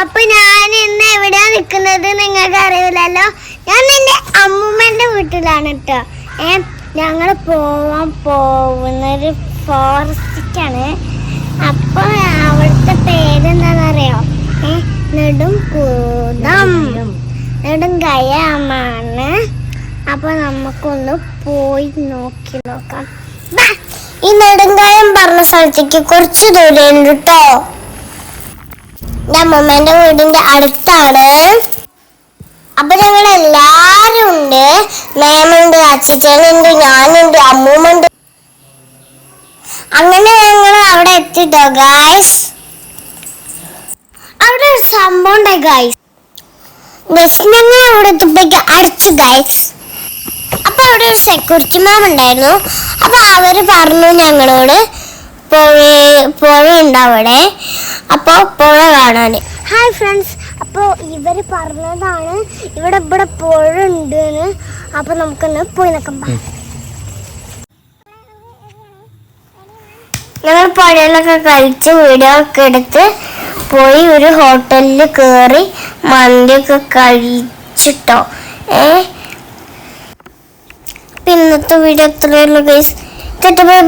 അപ്പൊ ഞാൻ ഇന്ന് എവിടെയാ നിൽക്കുന്നത് നിങ്ങൾക്ക് അറിയില്ലല്ലോ ഞാൻ എന്റെ അമ്മൂമ്മന്റെ വീട്ടിലാണ് കേട്ടോ ഏ ഞങ്ങൾ പോവാൻ പോകുന്നൊരു ഫോറസ്റ്റിക്കാണ്. അപ്പൊ അവിടുത്തെ പേരെന്താണെന്നറിയോ ഏ നെടും കൂതം. നെടും കയമാണ് അപ്പൊ നമുക്കൊന്ന് പോയി നോക്കി നോക്കാം. ഈ നെടുങ്കായം പറഞ്ഞ സ്ഥലത്തേക്ക് കുറച്ച് ദൂരമുണ്ട് കേട്ടോ എന്റെ അമ്മമ്മേന്റെ വീടിന്റെ അടുത്താണ്. അപ്പൊ ഞങ്ങൾ എല്ലാരും ഉണ്ട് മേമുണ്ട് അച്ഛനുണ്ട് ഞാനുണ്ട് അമ്മൂമ്മണ്ട് അങ്ങനെ ഞങ്ങൾ അവിടെ എത്തിട്ടോ ഗായ്സ് അവിടെ ഒരു സംഭവം ഗായ്സ് അവിടെ എത്തിയപ്പോഴേക്ക് അടച്ചു ഗായ്സ് അപ്പൊ അവിടെ ഒരു സെക്യൂരിറ്റി മാം ഉണ്ടായിരുന്നു. അപ്പൊ അവർ പറഞ്ഞു ഞങ്ങളോട് പുഴ പുഴ അവിടെ? അപ്പൊ പുഴ കാണാന്. ഹായ് ഫ്രണ്ട്സ് അപ്പോൾ ഇവർ പറഞ്ഞതാണ് ഇവിടെ ഇവിടെ പുഴ ഉണ്ട് അപ്പൊ നമുക്കൊന്ന് പോയി നോക്കാം. ബാ. ഞങ്ങൾ പുഴയിലൊക്കെ കഴിച്ച് വീഡിയോ ഒക്കെ എടുത്ത് പോയി ഒരു ഹോട്ടലിൽ കയറി മന്തിയൊക്കെ കഴിച്ചിട്ടോ. ഏ? അപ്പൊ ഇന്നത്തെ വീഡിയോ എത്രയുള്ളൂ ഗൈസ് കെട്ടുമ്പോൾ